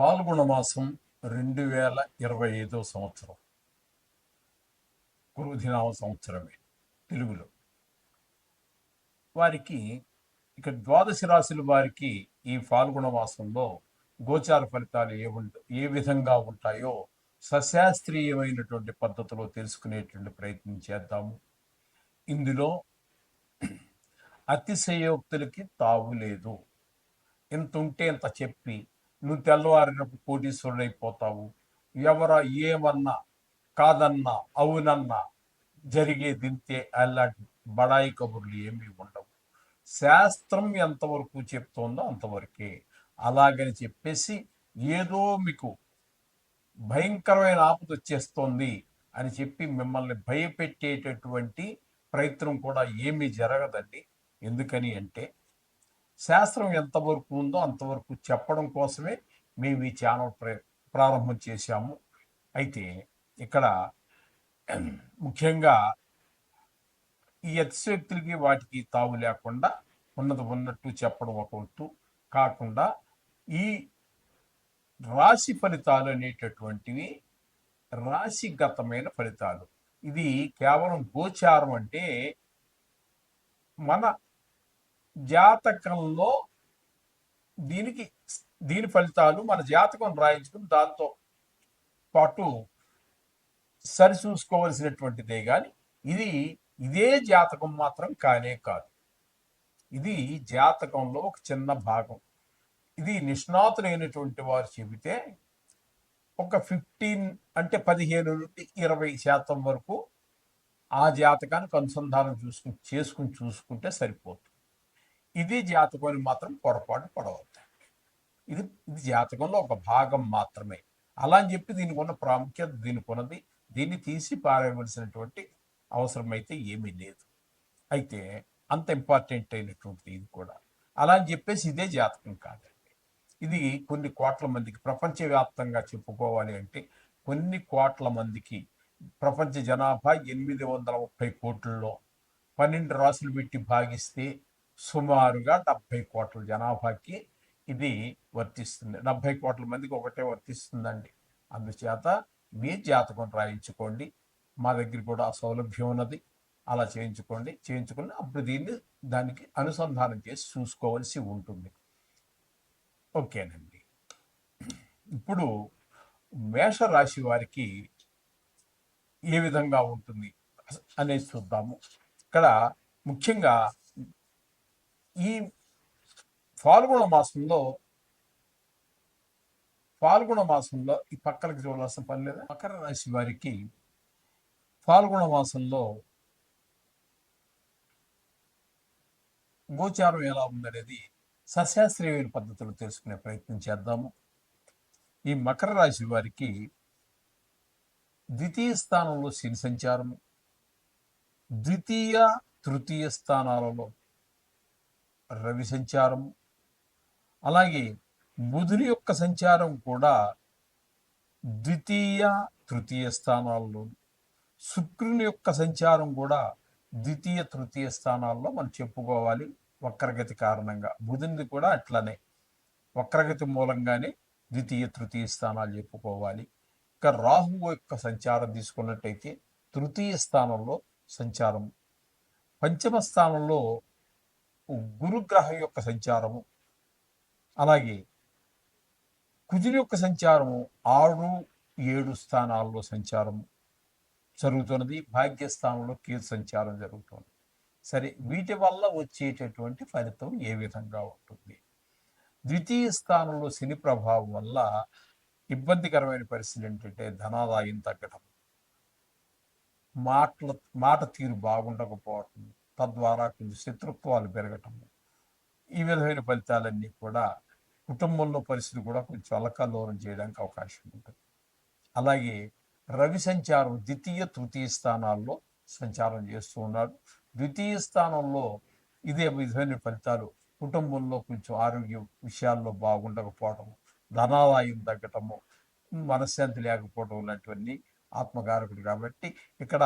పాల్గొన మాసం రెండు వేల ఇరవై ఐదో సంవత్సరం. గురుదినామ సంవత్సరమే తెలుగులో. వారికి ఇక ద్వాదశ రాశుల వారికి ఈ పాల్గొన మాసంలో గోచార ఫలితాలు ఏ ఏ విధంగా ఉంటాయో సశాస్త్రీయమైనటువంటి పద్ధతిలో తెలుసుకునేటువంటి ప్రయత్నం చేద్దాము. ఇందులో అతిశయోక్తులకి తావు లేదు. ఇంత ఉంటే ఇంత చెప్పి నువ్వు తెల్లవారినప్పుడు కోటీశ్వరుడు అయిపోతావు ఎవర ఏమన్నా కాదన్నా అవునన్నా జరిగే దింతే అలాంటి బడాయి కబుర్లు ఏమీ ఉండవు. శాస్త్రం ఎంతవరకు చెప్తోందో అంతవరకే. అలాగని చెప్పేసి ఏదో మీకు భయంకరమైన ఆపద వచ్చేస్తోంది అని చెప్పి మిమ్మల్ని భయపెట్టేటటువంటి ప్రయత్నం కూడా ఏమీ జరగదండి. ఎందుకని అంటే శాస్త్రం ఎంతవరకు ఉందో అంతవరకు చెప్పడం కోసమే మేము ఈ ఛానల్ ప్ర ప్రారంభం చేశాము. అయితే ఇక్కడ ముఖ్యంగా ఈ అతిశక్తులకి వాటికి తావు లేకుండా ఉన్నది ఉన్నట్టు చెప్పడం ఒక వంతు కాకుండా ఈ రాశి ఫలితాలు అనేటటువంటివి రాశిగతమైన ఫలితాలు. ఇది కేవలం గోచారం అంటే మన జాతకంలో దీనికి దీని ఫలితాలు మన జాతకం రాయించుకుని దాంతో పాటు సరి చూసుకోవలసినటువంటిదే కానీ ఇది ఇదే జాతకం మాత్రం కానే కాదు. ఇది జాతకంలో ఒక చిన్న భాగం. ఇది నిష్ణాతులైనటువంటి వారు చెబితే ఒక ఫిఫ్టీన్ అంటే పదిహేను నుండి ఇరవై శాతం వరకు ఆ జాతకానికి అనుసంధానం చూసుకుని చేసుకుని చూసుకుంటే సరిపోతుంది. ఇది జాతకం మాత్రం పొరపాటు పడవద్దు ఇది ఇది జాతకంలో ఒక భాగం మాత్రమే. అలా అని చెప్పి దీనికి ఉన్న ప్రాముఖ్యత దీనికి ఉన్నది. దీన్ని తీసి పారేయవలసినటువంటి అవసరం అయితే ఏమీ లేదు. అయితే అంత ఇంపార్టెంట్ అయినటువంటిది ఇది కూడా. అలా అని చెప్పేసి ఇదే జాతకం కాదండి. ఇది కొన్ని కోట్ల మందికి ప్రపంచవ్యాప్తంగా చెప్పుకోవాలి అంటే కొన్ని కోట్ల మందికి ప్రపంచ జనాభా ఎనిమిది వందల ముప్పై కోట్లలో పన్నెండు రాసులు పెట్టి భాగిస్తే సుమారుగా డెబ్బై కోట్ల జనాభాకి ఇది వర్తిస్తుంది. డెబ్బై కోట్ల మందికి ఒకటే వర్తిస్తుందండి. అందుచేత మీ జాతకం రాయించుకోండి. మా దగ్గర కూడా ఆ సౌలభ్యం ఉన్నది. అలా చేయించుకోండి. చేయించుకుని అప్పుడు దీన్ని దానికి అనుసంధానం చేసి చూసుకోవాల్సి ఉంటుంది. ఓకేనండి. ఇప్పుడు మేషరాశి వారికి ఏ విధంగా ఉంటుంది అనేది చూద్దాము. ఇక్కడ ముఖ్యంగా ఈ ఫాల్గుణ మాసంలో ఫాల్గుణ మాసంలో ఈ పక్కలకి చూడాల్సిన పని లేదా? మకర రాశి వారికి ఫాల్గుణ మాసంలో గోచారం ఎలా ఉందనేది సశాస్త్రీయమైన పద్ధతిలో తెలుసుకునే ప్రయత్నం చేద్దాము. ఈ మకర రాశి వారికి ద్వితీయ స్థానంలో శని సంచారము ద్వితీయ తృతీయ స్థానాలలో రవి సంచారం. అలాగే బుధుని యొక్క సంచారం కూడా ద్వితీయ తృతీయ స్థానాల్లో శుక్రుని యొక్క సంచారం కూడా ద్వితీయ తృతీయ స్థానాల్లో మనం చెప్పుకోవాలి వక్రగతి కారణంగా. బుధునిది కూడా అట్లనే. వక్రగతి మూలంగానే ద్వితీయ తృతీయ స్థానాలు చెప్పుకోవాలి. ఇక రాహువు యొక్క సంచారం తీసుకున్నట్టయితే తృతీయ స్థానంలో సంచారం. పంచమ స్థానంలో గురుగ్రహం యొక్క సంచారము అలాగే కుజుని యొక్క సంచారము ఆరు ఏడు స్థానాల్లో సంచారము జరుగుతున్నది. భాగ్యస్థానంలో కేతు సంచారం జరుగుతుంది. సరే వీటి వల్ల వచ్చేటటువంటి ఫలితం ఏ విధంగా ఉంటుంది? ద్వితీయ స్థానంలో శని ప్రభావం వల్ల ఇబ్బందికరమైన పరిస్థితి ఏంటంటే ధనాదాయం తగ్గడం మాటల మాట తీరు బాగుండకపోవటం తద్వారా కొంచెం శత్రుత్వాలు పెరగటం. ఈ విధమైన ఫలితాలన్నీ కూడా కుటుంబంలో పరిస్థితి కూడా కొంచెం అలకల్లోలం చేయడానికి అవకాశం ఉంటుంది. అలాగే రవి సంచారం ద్వితీయ తృతీయ స్థానాల్లో సంచారం చేస్తూ ఉన్నాడు. ద్వితీయ స్థానంలో ఇదే విధమైన ఫలితాలు కుటుంబంలో కొంచెం ఆరోగ్య విషయాల్లో బాగుండకపోవటం ధనాదాయం తగ్గటము మనశ్శాంతి లేకపోవడం లాంటివన్నీ ఆత్మకారకుడు కాబట్టి ఇక్కడ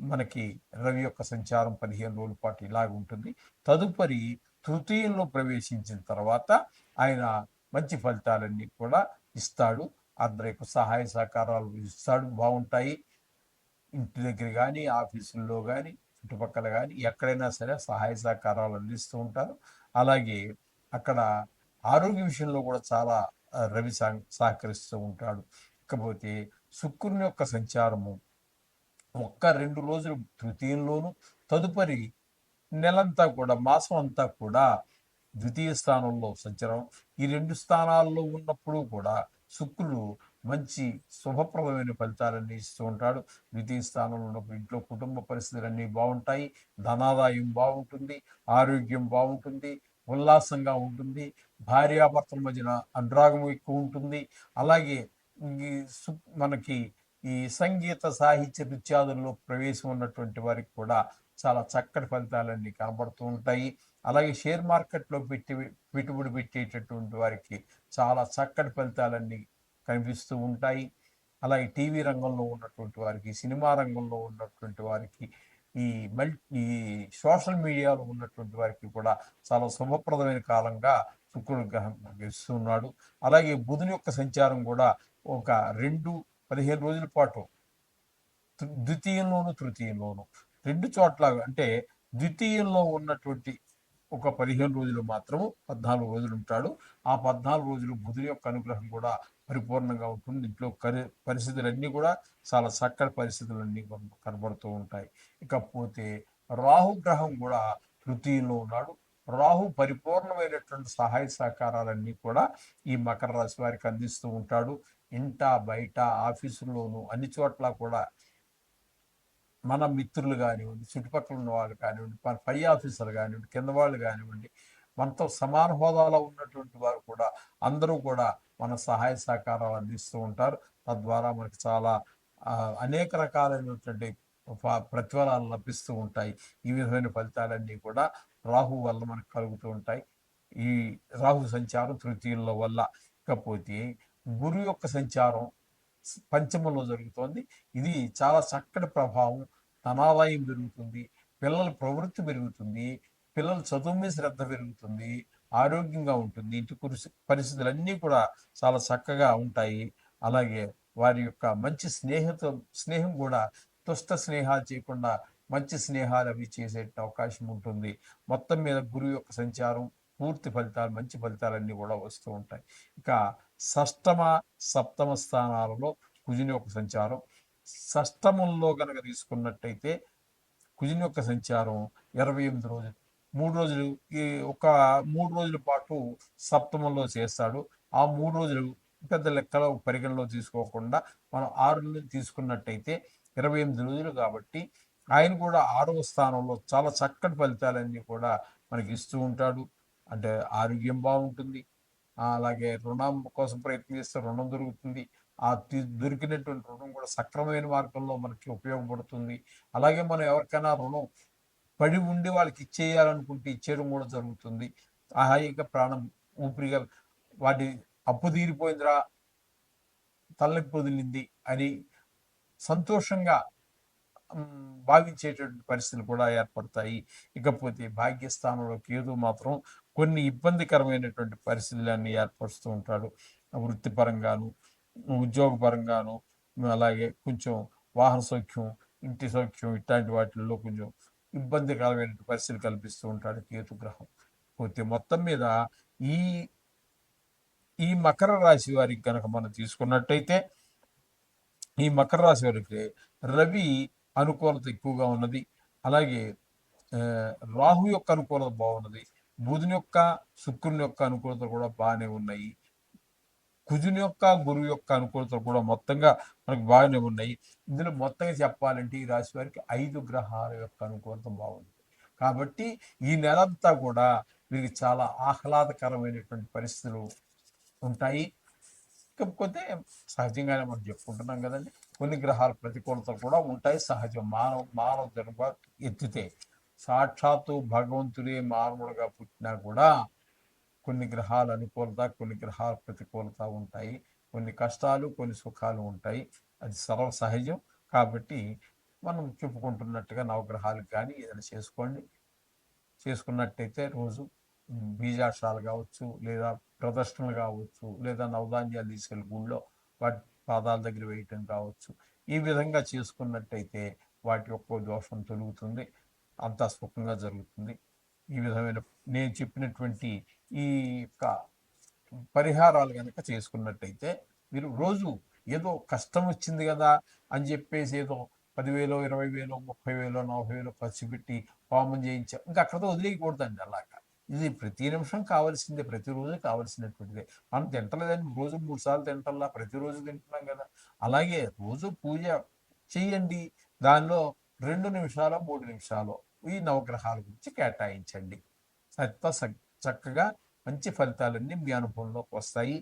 మనకి రవి యొక్క సంచారం పదిహేను రోజుల పాటు ఇలాగ ఉంటుంది. తదుపరి తృతీయంలో ప్రవేశించిన తర్వాత ఆయన మంచి ఫలితాలన్నీ కూడా ఇస్తాడు. అందరి యొక్క సహాయ సహకారాలు ఇస్తాడు. బాగుంటాయి. ఇంటి దగ్గర కానీ ఆఫీసుల్లో కానీ చుట్టుపక్కల కానీ ఎక్కడైనా సరే సహాయ సహకారాలు అందిస్తూ ఉంటారు. అలాగే అక్కడ ఆరోగ్య విషయంలో కూడా చాలా రవి సహ- సహకరిస్తూ ఉంటాడు. ఇకపోతే శుక్రుని యొక్క సంచారము ఒక్క రెండు రోజులు తృతీయంలోను తదుపరి నెలంతా కూడా మాసం అంతా కూడా ద్వితీయ స్థానంలో సంచారం ఈ రెండు స్థానాల్లో ఉన్నప్పుడు కూడా శుక్రుడు మంచి శుభప్రదమైన ఫలితాలన్నీ ఇస్తూ ఉంటాడు. ద్వితీయ స్థానంలో ఉన్నప్పుడు ఇంట్లో కుటుంబ పరిస్థితులన్నీ బాగుంటాయి. ధనాదాయం బాగుంటుంది. ఆరోగ్యం బాగుంటుంది. ఉల్లాసంగా ఉంటుంది. భార్యాభర్తల మధ్యన అనురాగం ఎక్కువ ఉంటుంది. అలాగే ఈ సు- మనకి ఈ సంగీత సాహిత్య నృత్యాదుల్లో ప్రవేశం ఉన్నటువంటి వారికి కూడా చాలా చక్కటి ఫలితాలన్నీ కనబడుతూ ఉంటాయి. అలాగే షేర్ మార్కెట్లో పెట్టి పెట్టుబడి పెట్టేటటువంటి వారికి చాలా చక్కటి ఫలితాలన్నీ కనిపిస్తూ ఉంటాయి. అలాగే టీవీ రంగంలో ఉన్నటువంటి వారికి సినిమా రంగంలో ఉన్నటువంటి వారికి ఈ మల్ ఈ సోషల్ మీడియాలో ఉన్నటువంటి వారికి కూడా చాలా శుభప్రదమైన కాలంగా శుక్రుడు గ్రహం ఇస్తున్నాడు అలాగే బుధుని యొక్క సంచారం కూడా ఒక రెండు పదిహేను రోజుల పాటు. తృ- ద్వితీయంలోను తృతీయంలోను. రెండు చోట్ల అంటే ద్వితీయంలో ఉన్నటువంటి ఒక పదిహేను రోజులు మాత్రము పద్నాలుగు రోజులు ఉంటాడు. ఆ పద్నాలుగు రోజులు బుధుని యొక్క అనుగ్రహం కూడా పరిపూర్ణంగా ఉంటుంది. ఇంట్లో కరి పరిస్థితులన్నీ కూడా చాలా చక్కటి పరిస్థితులన్నీ కనబడుతూ ఉంటాయి. ఇకపోతే రాహుగ్రహం కూడా తృతీయంలో ఉన్నాడు. రాహు పరిపూర్ణమైనటువంటి సహాయ సహకారాలన్నీ కూడా ఈ మకర రాశి వారికి అందిస్తూ ఉంటాడు. ఇంట బయట ఆఫీసుల్లోనూ అన్ని చోట్ల కూడా మన మిత్రులు కానివ్వండి చుట్టుపక్కల ఉన్న వాళ్ళు కానివ్వండి మన పై ఆఫీసర్లు కానివ్వండి కింద వాళ్ళు కానివ్వండి మనతో సమాన హోదాలో ఉన్నటువంటి వారు కూడా అందరూ కూడా మన సహాయ సహకారాలు అందిస్తూ ఉంటారు. తద్వారా మనకి చాలా అనేక రకాలైనటువంటి ప్రతిఫలాలు లభిస్తూ ఉంటాయి. ఈ విధమైన ఫలితాలన్నీ కూడా రాహు వల్ల మనకు కలుగుతూ ఉంటాయి. ఈ రాహు సంచారం తృతీయుల వల్ల ఇకపోతే గురు యొక్క సంచారం పంచమంలో జరుగుతోంది. ఇది చాలా చక్కటి ప్రభావం. ధనాదాయం పెరుగుతుంది. పిల్లల ప్రవృత్తి పెరుగుతుంది. పిల్లల చదువు మీద శ్రద్ధ పెరుగుతుంది. ఆరోగ్యంగా ఉంటుంది. ఇంటి కురిసి- పరిస్థితులన్నీ కూడా చాలా చక్కగా ఉంటాయి. అలాగే వారి యొక్క మంచి స్నేహిత స్నేహం కూడా దుష్ట స్నేహాలు చేయకుండా మంచి స్నేహాలు అవి చేసే అవకాశం ఉంటుంది. మొత్తం మీద గురువు యొక్క సంచారం పూర్తి ఫలితాలు మంచి ఫలితాలన్నీ కూడా వస్తూ ఉంటాయి. ఇక షష్టమ సప్తమ స్థానాలలో కుజుని యొక్క సంచారం. షష్టమంలో కనుక తీసుకున్నట్టయితే కుజుని యొక్క సంచారం ఇరవై ఎనిమిది రోజులు. మూడు రోజులు ఈ ఒక మూడు రోజుల పాటు సప్తమంలో చేస్తాడు. ఆ మూడు రోజులు పెద్ద లెక్కలో పరిగణలో తీసుకోకుండా మనం ఆరు తీసుకున్నట్టయితే ఇరవై ఎనిమిది రోజులు కాబట్టి ఆయన కూడా ఆరవ స్థానంలో చాలా చక్కటి ఫలితాలన్నీ కూడా మనకి ఇస్తూ ఉంటాడు. అంటే ఆరోగ్యం బాగుంటుంది. అలాగే రుణం కోసం ప్రయత్నిస్తే రుణం దొరుకుతుంది. ఆ దొరికినటువంటి రుణం కూడా సక్రమమైన మార్గంలో మనకి ఉపయోగపడుతుంది. అలాగే మనం ఎవరికైనా రుణం పడి ఉండి వాళ్ళకి ఇచ్చేయాలనుకుంటే ఇచ్చేయడం కూడా జరుగుతుంది. హాయిగా ప్రాణం ఊపిరిగా వాటి అప్పు తీరిపోయిందిరా తలనొప్పి వదిలింది అని సంతోషంగా భావించేటువంటి భావించేటటువంటి పరిస్థితులు కూడా ఏర్పడతాయి. ఇకపోతే భాగ్యస్థానంలో కేతు మాత్రం కొన్ని ఇబ్బందికరమైనటువంటి పరిస్థితులన్నీ ఏర్పరుస్తూ ఉంటాడు. వృత్తిపరంగాను ఉద్యోగపరంగాను అలాగే కొంచెం వాహన సౌఖ్యం ఇంటి సౌఖ్యం ఇట్లాంటి వాటిల్లో కొంచెం ఇబ్బందికరమైన పరిస్థితులు కల్పిస్తూ ఉంటాడు కేతు గ్రహం పోతే మొత్తం మీద ఈ ఈ మకర రాశి వారికి కనుక మనం తీసుకున్నట్టయితే ఈ మకర రాశి వారికి రవి అనుకూలత ఎక్కువగా ఉన్నది. అలాగే రాహు యొక్క అనుకూలత బాగున్నది. బుధుని యొక్క శుక్రుని యొక్క అనుకూలత కూడా బాగానే ఉన్నాయి. కుజుని యొక్క గురువు యొక్క అనుకూలత కూడా మొత్తంగా మనకు బాగానే ఉన్నాయి. ఇందులో మొత్తంగా చెప్పాలంటే ఈ రాశి వారికి ఐదు గ్రహాల యొక్క అనుకూలత బాగుంది. కాబట్టి ఈ నెలంతా కూడా వీరికి చాలా ఆహ్లాదకరమైనటువంటి పరిస్థితులు ఉంటాయి. ఇకపోతే సహజంగానే మనం చెప్పుకుంటున్నాం కదండి. కొన్ని గ్రహాల ప్రతికూలత కూడా ఉంటాయి. సహజం. మానవ మానవ జన్మ ఎత్తితే సాక్షాత్తు భగవంతుడే మానవుడుగా పుట్టినా కూడా కొన్ని గ్రహాల అనుకూలత కొన్ని గ్రహాల ప్రతికూలత ఉంటాయి. కొన్ని కష్టాలు కొన్ని సుఖాలు ఉంటాయి. అది సర్వ సహజం కాబట్టి మనం చెప్పుకుంటున్నట్టుగా నవగ్రహాలకు కానీ ఏదైనా చేసుకోండి. చేసుకున్నట్టయితే రోజు బీజాక్షరాలు కావచ్చు లేదా ప్రదర్శనలు కావచ్చు లేదా నవధాన్యాలు తీసుకెళ్ళి గుళ్ళో వాటి పాదాల దగ్గర వేయటం కావచ్చు. ఈ విధంగా చేసుకున్నట్టయితే వాటి యొక్క దోషం తొలుగుతుంది. అంతా సుఖంగా జరుగుతుంది. ఈ విధమైన నేను చెప్పినటువంటి ఈ యొక్క పరిహారాలు కనుక చేసుకున్నట్టయితే మీరు రోజు ఏదో కష్టం వచ్చింది కదా అని చెప్పేసి ఏదో పదివేలు ఇరవై వేలు ముప్పై వేలు నలభై వేలు ఖర్చు పెట్టి హోమం చేయించాం ఇంకా అక్కడతో వదిలేయకూడదండి అలాగా. ఇది ప్రతి నిమిషం కావాల్సిందే ప్రతిరోజు కావాల్సినటువంటిదే. మనం తింటలేదని రోజు మూడు సార్లు తింటల్లా ప్రతిరోజు తింటున్నాం కదా. అలాగే రోజు పూజ చెయ్యండి దానిలో రెండు నిమిషాలు మూడు నిమిషాలు ఈ నవగ్రహాల గురించి కేటాయించండి. సత్వ చక్కగా మంచి ఫలితాలన్నీ మీ అనుభవంలోకి వస్తాయి.